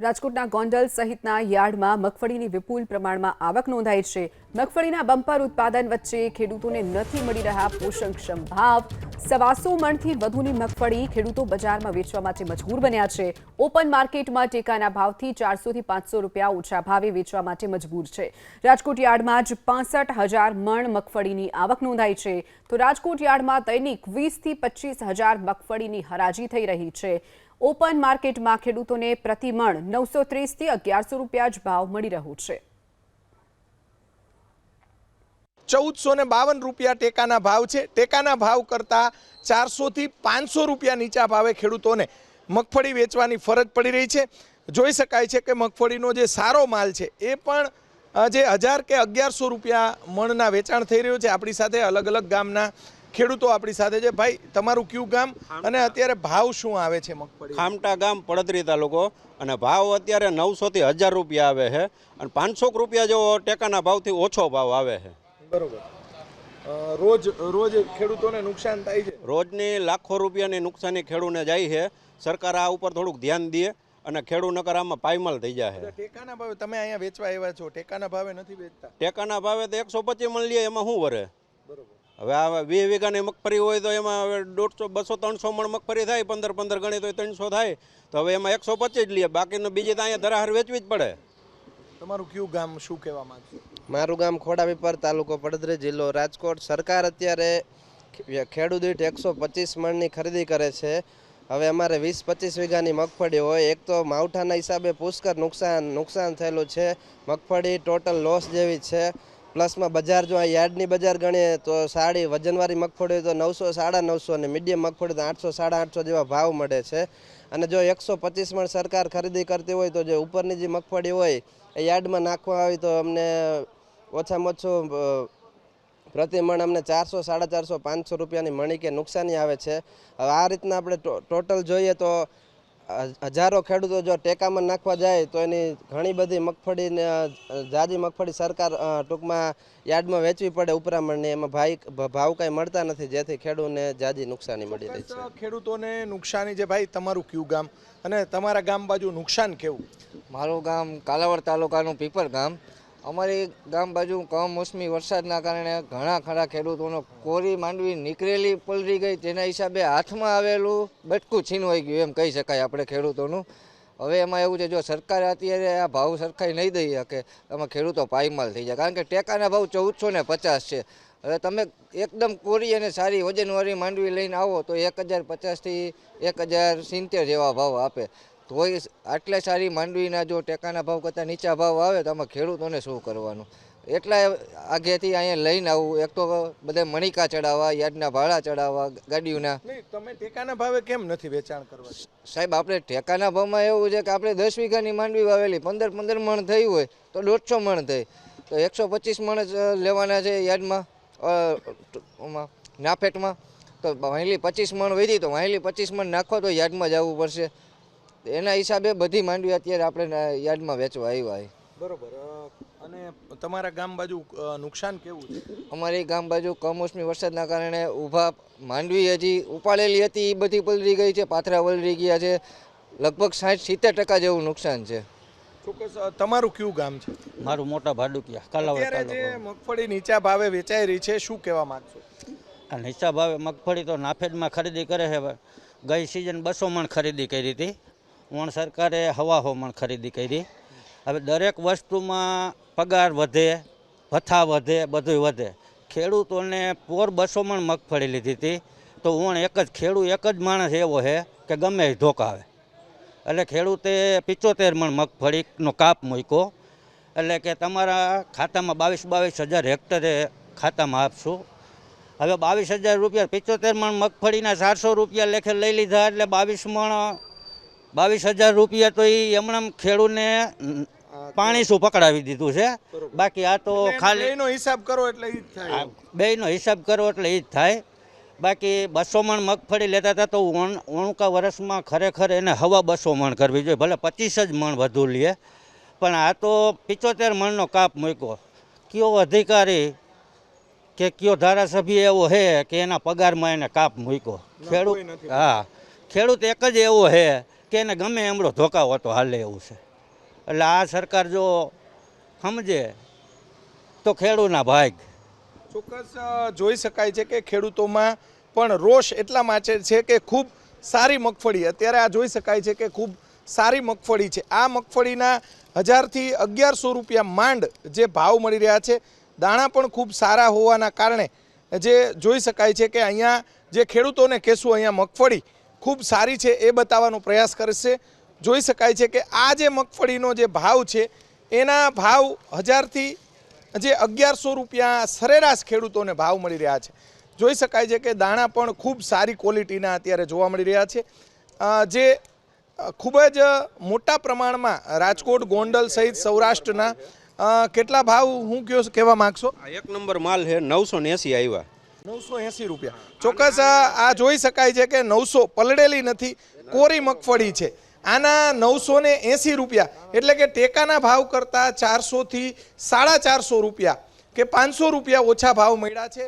રાજકોટના ગોંડલ સહિતના યાર્ડમાં મગફળીની વિપુલ પ્રમાણમાં આવક નોંધાઈ છે. મગફળીના બમ્પર ઉત્પાદન વચ્ચે ખેડૂતોને નથી મળી રહ્યા પોષણક્ષમ ભાવ. સવાસો મણથી વધુની મગફળી ખેડૂતો બજારમાં વેચવા માટે મજબૂર બન્યા છે. ઓપન માર્કેટમાં ટેકાના ભાવથી ચારસોથી પાંચસો રૂપિયા ઓછા ભાવે વેચવા માટે મજબૂર છે. રાજકોટ યાર્ડમાં જ પાસઠ હજાર મણ મગફળીની આવક નોંધાઈ છે. તો રાજકોટ યાર્ડમાં દૈનિક વીસથી પચીસ હજાર મગફળીની હરાજી થઈ રહી છે. ઓપન માર્કેટમાં ખેડૂતોને પ્રતિમણ નવસો ત્રીસથી અગિયારસો રૂપિયા જ ભાવ મળી રહ્યો છે. ચૌદસો ને બાવન રૂપિયા ટેકાના ભાવ છે. ટેકાના ભાવ કરતાં ચારસોથી પાંચસો રૂપિયા નીચા ભાવે ખેડૂતોને મગફળી વેચવાની ફરજ પડી રહી છે. જોઈ શકાય છે કે મગફળીનો જે સારો માલ છે એ પણ જે હજાર કે અગિયારસો રૂપિયા મણના વેચાણ થઈ રહ્યું છે. આપણી સાથે અલગ અલગ ગામના ખેડૂતો આપણી સાથે છે. ભાઈ તમારું કયું ગામ અને અત્યારે ભાવ શું આવે છે મગફળી ખામટા ગામ પડદરી તાલુકો અને ભાવ અત્યારે નવસોથી હજાર રૂપિયા આવે છે અને પાંચસો રૂપિયા જેવો ટેકાના ભાવથી ઓછો ભાવ આવે છે. બરોબર. રોજ રોજ ખેડૂતોને નુકસાન થાય છે? રોજની લાખો રૂપિયાની નુકસાની ખેડૂને જાય છે. સરકાર આ ઉપર થોડુંક ધ્યાન દે અને ખેડૂત નકર આમાં પાયમાલ થઈ જાય છે. ટેકાના ભાવે તમે અહીંયા વેચવા આવ્યા છો. ટેકાના ભાવે નથી વેચતા. ટેકાના ભાવે તો એકસો પચીસ મળીએ એમાં શું વરે? હવે આ વીસ વીઘાની મગફળી હોય તો એમાં હવે દોઢસો બસો ત્રણસો મણ મગફળી થાય પંદર પંદર ગણી તો ત્રણસો થાય. તો હવે એમાં એકસો પચીસ લઈએ બાકીનું બીજી તો અહીંયા ધરાહર વેચવી જ પડે. તમારું કયું ગામ શું કહેવા માંગે મારું ગામ ખોડાપીપર તાલુકો પડદરે જિલ્લો રાજકોટ. સરકાર અત્યારે ખેડૂત દીઠ એકસો પચીસ મણની ખરીદી કરે છે. હવે અમારે વીસ પચીસ વીઘાની મગફળી હોય. એક તો માવઠાના હિસાબે પુષ્કર નુકસાન નુકસાન થયેલું છે. મગફળી ટોટલ લોસ જેવી છે. પ્લસમાં બજાર જો આ યાર્ડની બજાર ગણીએ તો સાડી વજનવાળી મગફળી તો નવસો, સાડા નવસો અને મીડિયમ મગફળી તો આઠસો, સાડા આઠસો જેવા ભાવ મળે છે. અને જો એકસો પચીસ મણ સરકાર ખરીદી કરતી હોય તો જે ઉપરની જે મગફળી હોય એ યાર્ડમાં નાખવા આવી તો અમને ઓછામાં ઓછું પ્રતિ મણ અમને ચારસો, સાડા ચારસો, પાંચસો રૂપિયાની મણી કે નુકસાની આવે છે. હવે આ રીતના આપણે ટોટલ જોઈએ તો હજારો ખેડૂતો જો ટેકામાં નાખવા જાય તો એની ઘણી બધી મગફળીને જાજી મગફળી સરકાર ટૂંકમાં યાર્ડમાં વેચવી પડે ઉપરામણની. એમાં ભાઈ ભાવ કાંઈ મળતા નથી જેથી ખેડૂતને જાજી નુકસાની મળી રહી છે. ખેડૂતોને નુકસાની છે ભાઈ તમારું કયું ગામ? અને તમારા ગામ બાજુ નુકસાન કેવું? મારું ગામ કાલાવડ તાલુકાનું પીપર ગામ. અમારી ગામ બાજુ કમોસમી વરસાદના કારણે ઘણા ખરા ખેડૂતોનો કોરી માંડવી નીકળેલી પલરી ગઈ. તેના હિસાબે હાથમાં આવેલું બટકું છીનવાઈ ગયું, એમ કહી શકાય આપણે ખેડૂતોનું. હવે એમાં એવું છે, જો સરકારે અત્યારે આ ભાવ સરખાઈ નહીં દઈ શકે એમાં ખેડૂતો પાયમાલ થઈ જાય. કારણ કે ટેકાના ભાવ ચૌદસો ને પચાસ છે. હવે તમે એકદમ કોરી અને સારી વજનવાળી માંડવી લઈને આવો, તો એક હજાર પચાસથી એક હજાર સિત્તેર જેવા ભાવ આપે. તોય આટલી સારી માંડવીના જો ટેકાના ભાવ કરતાં નીચા ભાવ આવે તો આમાં ખેડૂતોને શું કરવાનું? એટલા આગેથી અહીંયા લઈને આવું. એક તો બધે મણિકા ચડાવવા યાર્ડના ભાડા ચડાવવા ગાડીઓના. તમે ટેકાના ભાવે કેમ નથી વેચાણ કરવા? સાહેબ આપણે ટેકાના ભાવમાં એવું છે કે આપણે દસ વીઘાની માંડવી વાવેલી પંદર પંદર મણ થઈ હોય તો દોઢસો મણ થઈ. તો એકસો પચીસ મણ લેવાના છે યાર્ડમાં નાફેટમાં. તો વાહેલી પચીસ મણ વધી તો વાહેલી પચીસ મણ નાખો તો યાર્ડમાં જવું પડશે. એના હિસાબે બધી માંડવી અત્યારે આપણે યાર્ડમાં વેચવા આવ્યા છે. બરોબર અને તમારા ગામ બાજુ નુકસાન કેવું છે? અમારી ગામ બાજુ કમોસમી વરસાદના કારણે ઊભા માંડવી હજી ઉપાડેલી હતી એ બધી પલરી ગઈ છે પાથરા વલરી ગયા છે. લગભગ સાઠ સિત્તેર ટકા જેવું નુકસાન છે. ચોક્કસ તમારું કયું ગામ છે? મારું મોટા ભાડુકિયા કાલાવડ જે મગફળી નીચા ભાવે વેચાઈ રહી છે શું કહેવા માંગશો? નીચા ભાવે મગફળી તો નાફેડમાં ખરીદી કરે છે ગઈ સિઝન બસો મણ ખરીદી કરી હતી. વણ સરકારે હવા હોમણ ખરીદી કરી. હવે દરેક વસ્તુમાં પગાર વધે, ભથ્થા વધે બધું વધે. ખેડૂતોને પોર બસો મગફળી લીધી હતી. તો વણ એક જ ખેડૂત એક જ માણસ એવો છે કે ગમે એ ધોકાવે એટલે ખેડૂતે પિચોતેર મણ મગફળીનો કાપ મૂક્યો. એટલે કે તમારા ખાતામાં બાવીસ બાવીસ હજાર હેક્ટરે ખાતામાં આપશું. હવે બાવીસ હજાર રૂપિયા, પિચોતેર મણ મગફળીના ચારસો રૂપિયા લેખે લઈ લીધા એટલે બાવીસ મણ બાવીસ હજાર રૂપિયા તો એ એમણે ખેડૂતને પાણી શું પકડાવી દીધું છે? બાકી આ તો ખાલી એનો હિસાબ કરો એટલે એ જ થાય. બેયનો હિસાબ કરો એટલે એ જ થાય. બાકી બસો મણ મગફળી લેતા હતા તો ઓણ- ઓણકા વર્ષમાં ખરેખર એને હવા બસો મણ કરવી જોઈએ. ભલે પચીસ જ મણ વધુ લે પણ આ તો પિચોતેર મણનો કાપ મૂક્યો. કયો અધિકારી કે કયો ધારાસભ્ય એવો છે કે એના પગારમાં એને કાપ મૂક્યો? ખેડૂત હા ખેડૂત એક જ એવો છે કે એને ગમે એમડો ધોકા હોતો હાલે એવું છે. એટલે આ સરકાર જો સમજે, તો ખેડૂતના ભાગ. ચોક્કસ જોઈ શકાય છે કે ખેડૂતોમાં પણ રોષ એટલા માટે છે કે ખૂબ સારી મગફળી. અત્યારે આ જોઈ શકાય છે કે ખૂબ સારી મગફળી છે. આ મગફળીના હજારથી અગિયારસો રૂપિયા માંડ જે ભાવ મળી રહ્યા છે, દાણા પણ ખૂબ સારા હોવાના કારણે જે જોઈ શકાય છે કે અહીંયા જે ખેડૂતોને કહેશું, અહીંયા મગફળી ખૂબ સારી છે એ બતાવવાનો પ્રયાસ કરશે જોઈ શકાય છે કે આ જે મગફળીનો જે ભાવ છે, એના ભાવ હજારથી જે અગિયારસો રૂપિયા સરેરાશ ખેડૂતોને ભાવ મળી રહ્યા છે. જોઈ શકાય છે કે દાણા પણ ખૂબ સારી ક્વોલિટીના અત્યારે જોવા મળી રહ્યા છે. જે ખૂબ જ મોટા પ્રમાણમાં રાજકોટ, ગોંડલ સહિત સૌરાષ્ટ્રના કેટલા ભાવ હું કયો કહેવા માગશો? એક નંબર માલ છે, નવસો ને એંસી આવ્યા. નવસો એંસી રૂપિયા. ચોક્કસ આ જોઈ શકાય છે કે નવસો પલળેલી નથી, કોરી મગફળી છે. આના નવસો ને એંસી રૂપિયા, એટલે કે ટેકાના ભાવ કરતાં ચારસોથી સાડા ચારસો રૂપિયા કે પાંચસો રૂપિયા ઓછા ભાવ મળ્યા છે.